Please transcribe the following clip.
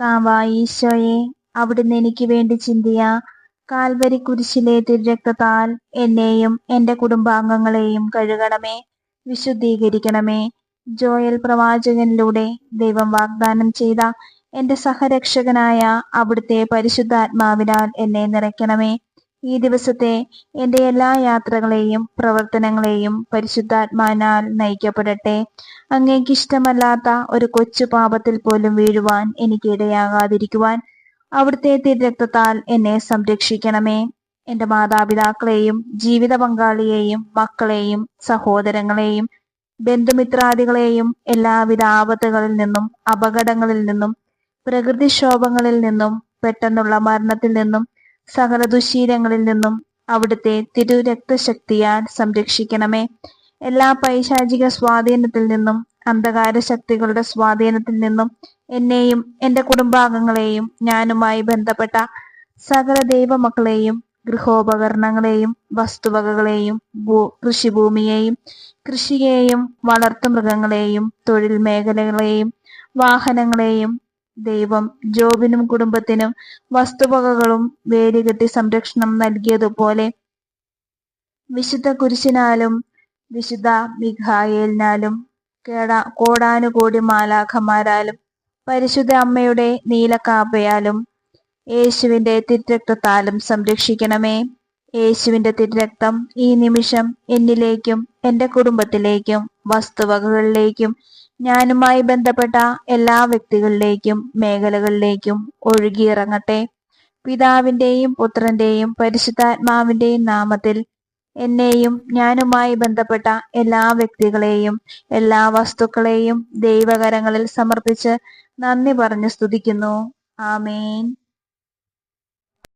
കർത്താവായ ഈശോയെ അവിടുന്ന് എനിക്ക് വേണ്ടി ചിന്തിയ കാൽവരി കുരിശിലെ തിരുരക്തത്താൽ എന്നെയും എന്റെ കുടുംബാംഗങ്ങളെയും കഴുകണമേ വിശുദ്ധീകരിക്കണമേ. ജോയൽ പ്രവാചകനിലൂടെ ദൈവം വാഗ്ദാനം ചെയ്ത എന്റെ സഹരക്ഷകനായ അവിടുത്തെ പരിശുദ്ധാത്മാവിനാൽ എന്നെ നിറയ്ക്കണമേ. ഈ ദിവസത്തെ എന്റെ എല്ലാ യാത്രകളെയും പ്രവർത്തനങ്ങളെയും പരിശുദ്ധാത്മാനാൽ നയിക്കപ്പെടട്ടെ. അങ്ങേക്ക് ഇഷ്ടമല്ലാത്ത ഒരു കൊച്ചു പാപത്തിൽ പോലും വീഴുവാൻ എനിക്ക് ഇടയാകാതിരിക്കുവാൻ അവിടുത്തെ തിരക്തത്താൽ എന്നെ സംരക്ഷിക്കണമേ. എന്റെ മാതാപിതാക്കളെയും ജീവിത പങ്കാളിയെയും മക്കളെയും സഹോദരങ്ങളെയും ബന്ധുമിത്രാദികളെയും എല്ലാവിധ ആപത്തുകളിൽ നിന്നും അപകടങ്ങളിൽ നിന്നും പ്രകൃതിക്ഷോഭങ്ങളിൽ നിന്നും പെട്ടെന്നുള്ള മരണത്തിൽ നിന്നും സകല ദുശീലങ്ങളിൽ നിന്നും അവിടുത്തെ തിരുരക്തശക്തിയാൽ സംരക്ഷിക്കണമേ. എല്ലാ പൈശാചിക സ്വാധീനത്തിൽ നിന്നും അന്ധകാര ശക്തികളുടെ സ്വാധീനത്തിൽ നിന്നും എന്നെയും എന്റെ കുടുംബാംഗങ്ങളെയും ഞാനുമായി ബന്ധപ്പെട്ട സകല ദൈവമക്കളെയും ഗൃഹോപകരണങ്ങളെയും വസ്തുവകകളെയും ഭൂ കൃഷിഭൂമിയെയും കൃഷിയെയും വളർത്തു മൃഗങ്ങളെയും തൊഴിൽ മേഖലകളെയും വാഹനങ്ങളെയും ദൈവം ജോബിനും കുടുംബത്തിനും വസ്തുവകകളും വേലികെട്ടി സംരക്ഷണം നൽകിയതുപോലെ വിശുദ്ധ കുരിശിനാലും വിശുദ്ധ മിഖായേലിനാലും കേടാ കോടാനുകോടി മാലാഖമാരാലും പരിശുദ്ധ അമ്മയുടെ നീലക്കാപ്പയാലും യേശുവിന്റെ തിരക്തത്താലും സംരക്ഷിക്കണമേ. യേശുവിന്റെ തിരക്തം ഈ നിമിഷം എന്നിലേക്കും എന്റെ കുടുംബത്തിലേക്കും. വസ്തുവകകളിലേക്കും ഞാനുമായി ബന്ധപ്പെട്ട എല്ലാ വ്യക്തികളിലേക്കും മേഖലകളിലേക്കും ഒഴുകിയിറങ്ങട്ടെ. പിതാവിന്റെയും പുത്രന്റെയും പരിശുദ്ധാത്മാവിന്റെയും നാമത്തിൽ എന്നെയും ഞാനുമായി ബന്ധപ്പെട്ട എല്ലാ വ്യക്തികളെയും എല്ലാ വസ്തുക്കളെയും ദൈവകരങ്ങളിൽ സമർപ്പിച്ച് നന്ദി പറഞ്ഞു സ്തുതിക്കുന്നു. ആമേൻ.